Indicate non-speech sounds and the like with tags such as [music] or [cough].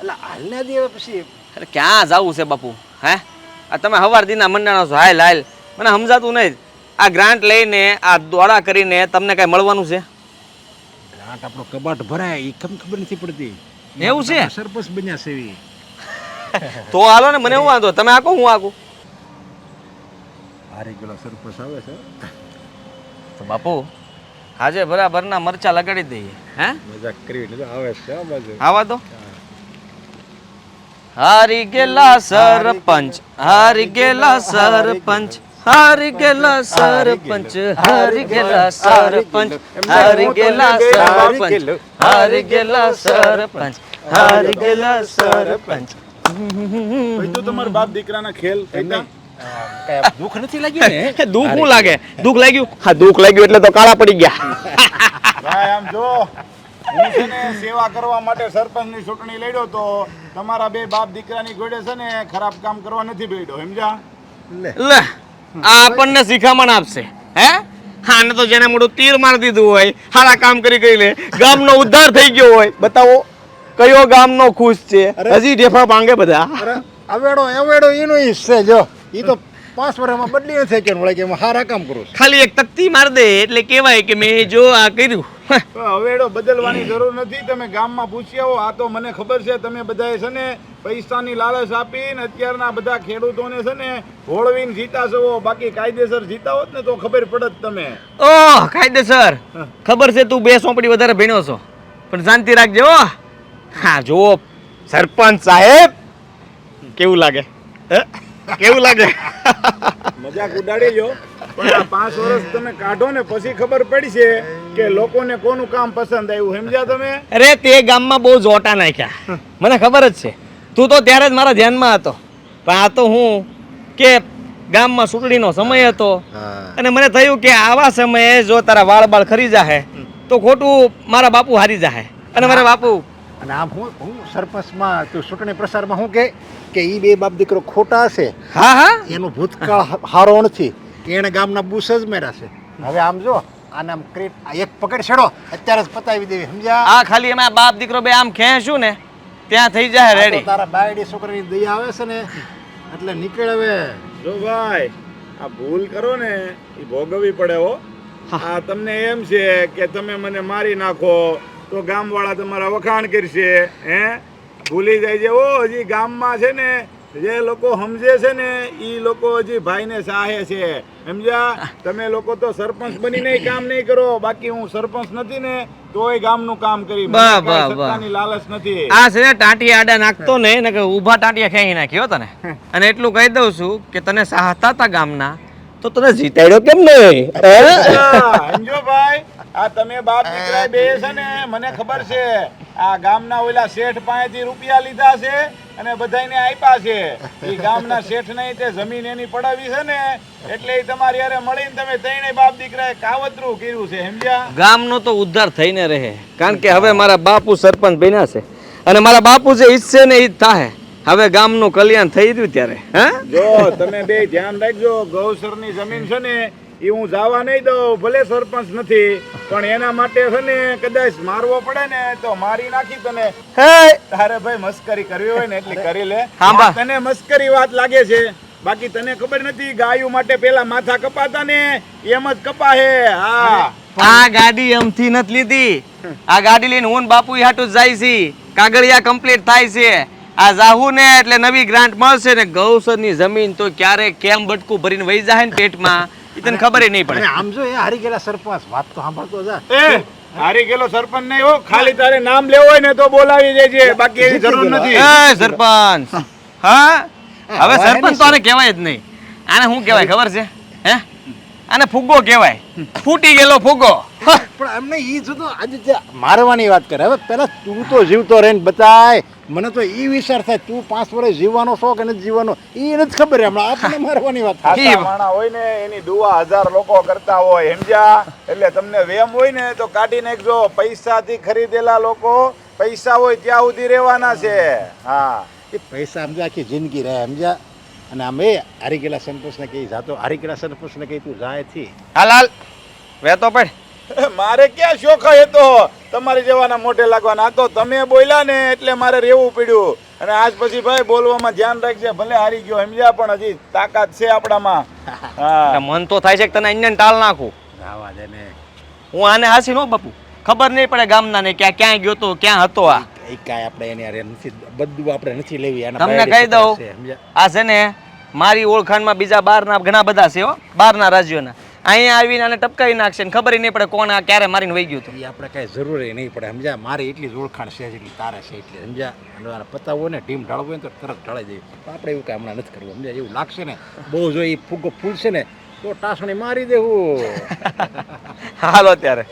એટલે હાલને દે પછી. અરે ક્યાં જવું છે બાપુ હે? આ તમે હવાર દીના મંડાણો છો હાલ હાલ. મને સમજાતું નહીં. આ ગ્રાન્ટ લઈને આ દોડા કરીને તમને કાંઈ મળવાનું છે? ગ્રાન્ટ આપણો કબાટ ભરાય એ કેમ ખબર નથી પડતી? એવું છે? સરપંચ બન્યા છે એવી તો હાલો ને મને હું વાંધો. તમે આકો હું આકું. હારી પેલો સરપંચ આવે છે. તો બાપુ આજે બરાબરના મરચા લગાડી દઈએ હે? મજાક કરી આવે છે આવા દો હારી ગયેલા સરપંચ હારી ગયેલા સરપંચ હારી ગયેલા સરપંચ હારી ગેલા સરપંચ હારી ગયેલા સરપંચ હારી ગયેલા. સરપંચ હારી ગેલા સરપંચ. ભાઈ તો તમારા બાપ દીકરાના ખેલ દુઃખ નથી લાગ્યું ને? દુઃખ શું લાગે? દુઃખ લાગ્યું? હા દુઃખ લાગ્યું એટલે તો કાળા પડી ગયા. ભાઈ આમ જો. હું છે ને સેવા કરવા માટે સરપંચની ચૂંટણી લડ્યો તો તમારા બે બાપ દીકરાની ગોડે છે ને ખરાબ કામ કરવા નથી બેઠો સમજ્યા? લે. લે આ આપણને શિખામણ આપશે હે? હાને તો જેને મોટું તીર મારી દીધું હોય સારા કામ કરી કરી લે. ગામનો ઉદ્ધાર થઈ ગયો હોય બતાવો કયો ગામનો ખુશ છે? હજી ઢેફા માંગે બધા. અવેડો અવેડો એનો હિસ્સે છે જો. ઈ તો પાંચ વર્ષમાં બદલી નથી કે કે હારા કામ કરું ખાલી એક તકતી માર દે એટલે કહેવાય કે મેં જો આ કર્યું. હવેડો બદલવાની જરૂર નથી. તમે ગામમાં પૂછી આવો આ તો મને ખબર છે તમે બધાએ છે ને પૈસાની લાલચ આપીને અત્યારના બધા ખેડૂતોને છે ને હોળવીને જીતા છો બાકી કાયદેસર જીતા હોત ને તો ખબર પડત તમે. ઓહ કાયદેસર. ખબર છે તું બે સોંપડી વધારે ભણ્યો છો. પણ શાંતિ રાખજે હો. હા જુઓ સરપંચ સાહેબ કેવું લાગે? હે? કેવું લાગે? મજાક ઉડાડી જો પણ આ પાંચ વર્ષ તમે કાઢો ને પછી ખબર પડશે કે લોકોને કોનું કામ પસંદ આવ્યું? સમજ્યા તમે? અરે તે ગામમાં બહુ જોટા નાખ્યા. મને ખબર જ છે. તું તો ત્યારે જ મારા ધ્યાનમાં હતો. પણ આ તો હું કે ગામમાં ચૂંટણીનો સમય હતો. અને મને થયું કે આવા સમયે જો તારા વાળ બાળ ખરી જાહે તો ખોટું મારા બાપુ હારી જાહે. અને મારા બાપુ અને આમ હું હું સરપંચમાં તું ચૂંટણી પ્રસારમાં હું કે કે એ બે બાપ દીકરો ખોટા છે. હા હા. એનો ભૂતકાળ હારો નથી એણે ગામના બુસ જ મેરા છે. હવે આમ જો આને આમ ક્રેટ આ એક પકડ છેડો. અત્યારે જ પતાવી દેવી સમજ્યા? આ ખાલી એમાં બાપ દીકરો બે આમ ખેંચું ને ત્યાં થઈ જાય રેડી તારા બાયડી છોકરાની દયા આવે છે ને એટલે નીકળ હવે. જો ભાઈ આ ભૂલ કરો ને એ ભોગવવી પડે હો. આ તમને એમ છે કે તમે મને મારી નાખો તો ગામવાળા તમારા વખાણ કરશે હે? ભૂલી જાય છે. ઓ હજી ગામમાં છે ને જે લોકો સમજે છે ને એ લોકો હજી ભાઈને સાહે છે. સમજ્યા? તમે લોકો તો સરપંચ બનીને કામ નહીં કરો. બાકી હું સરપંચ નથી ને તોય ગામનું કામ કરી. સત્તાની લાલચ નથી. આ છે ને ટાંટી આડા નાખતો ને એને કે ઊભા ટાંટિયા ખેંચી નાખ્યો તને. અને એટલું કહી દઉં છું કે તને સાહતા હતા ગામના તો તને જીતાડ્યો કેમ નહીં? સમજો ભાઈ આ તમે બાપ દીકરા બે છે ને મને ખબર છે આ ગામના ઓલા શેઠ પાસેથી રૂપિયા લીધા છે અને બધાને આપ્યા છે. એ ગામના શેઠ નહીં તે જમીન એની પડાવી છે ને એટલે એ તમારી હારે મળીને તમે ત્રણે બાપ દીકરાએ કાવતરું કર્યું છે સમજ્યા? ગામનો તો ઉદ્ધાર થઈને રહે કારણ કે હવે મારા બાપુ સરપંચ બન્યા છે. અને મારા બાપુ જે ઈચ્છે ને એ જ થાય હવે ગામનું કલ્યાણ થઈ રહ્યું ત્યારે હા? જો તમે બે ધ્યાન રાખજો ગૌસરની જમીન છે ને એ હું જવા નહીં દઉં ભલે સરપંચ નથી પણ એના માટે છે ને કદાચ મારવો પડે ને તો મારી નાખી તને. હે! તારે ભાઈ મસ્કરી કરવી હોય ને એટલે કરી લે. તને મસ્કરી વાત લાગે છે. બાકી તને ખબર નથી ગાયું માટે પેલા માથા કપાતા ને એમ જ કપા હે. હા આ ગાડી એમથી નથી લીધી. આ ગાડી લઈને હું બાપુ હાટું જાય છે. કાગળિયા કમ્પ્લીટ થાય છે. આ જાહુ ને એટલે નવી ગ્રાન્ટ મળશે ને. ગૌસરની જમીન તો ક્યારે કેમ બટકું ભરીને વહી જાય ને પેટમાં. એ તને ખબર નહીં પડે. આમ જો એ હારી ગયેલા સરપંચ વાત તો સાંભળતો જા. એ હારી ગયેલો સરપંચ નહીં હો ખાલી તારે નામ લેવું હોય ને તો બોલાવી દેજે બાકી એવી જરૂર નથી. એ સરપંચ. હા. હવે સરપંચ તો આને કહેવાય જ નહીં. આને શું કહેવાય ખબર છે? હે? આને ફુગ્ગો કહેવાય. ફૂટી ગયેલો ફુગ્ગો. પણ એમને એ જો તો આજે જે મારવાની વાત કરે હવે પેલા તું તો જીવતો રહીને બતાય. મને તો એ વિચાર થાય તું પાંચ વર્ષ જીવવાનો છો કે નથી જીવવાનો એ નથી ખબર હમણાં આપણને મારવાની વાત માણા હોય ને એની દુવા હજાર લોકો કરતા હોય સમજ્યા? એટલે તમને વેમ હોય ને તો કાઢી નાખજો. પૈસાથી ખરીદેલા લોકો પૈસા હોય ત્યાં સુધી રહેવાના છે. હા. એ પૈસા સમજા આખી જિંદગી રહે સમજ્યા? અને આમ એ હારી ગયેલા સંતોષને કહી જાતો હારી ગયેલા સંતોષને કહી તું જાય થી હાલ હાલ. વેતો પડ. [laughs] મારે ક્યાં શોખ હતો? તો તમારી જેવાના મોઢે લાગવાના. તો તમે બોલ્યા ને એટલે મારે રહેવું પડ્યું. અને આજ પછી ભાઈ બોલવામાં ધ્યાન રાખજે ભલે હારી ગયો સમજ્યા પણ હજી તાકાત છે આપણામાં. [laughs] હા. મન તો થાય છે કે તને અહીંયા ટાળ નાખું. આવા દે ને. હું આને હાસી નો બાપુ. ખબર નહીં પડે ગામના ને ક્યાં ક્યાં ગયો તો ક્યાં હતો આ. કાંઈ આપણે એને અરે નથી બધું આપણે નથી લેવી આના તમને કહી દઉં. આ છે ને મારી ઓળખાણમાં બીજા બહારના ઘણા બધા છે હો બહારના રાજ્યોના. અહીંયા આવીને આને ટપકાવી નાખશે ને ખબર નહીં પડે કોણ આ ક્યારે મારીને વહી ગયું હતું. એ આપણે કાંઈ જરૂરી નહીં પડે સમજ્યા? મારી એટલી ઓળખાણ છે જેટલી તારે છે એટલી સમજ્યા? પતાવો ને ટીમ ઢાળવું હોય ને તો તરત ઢાળી જઈએ પણ આપણે એવું કાંઈ હમણાં નથી કરવું સમજ્યા? એવું લાગશે ને? બહુ જો એ ફૂગો ફૂલશે ને તો ટાસણી મારી દેવું. [laughs] હાલો ત્યારે.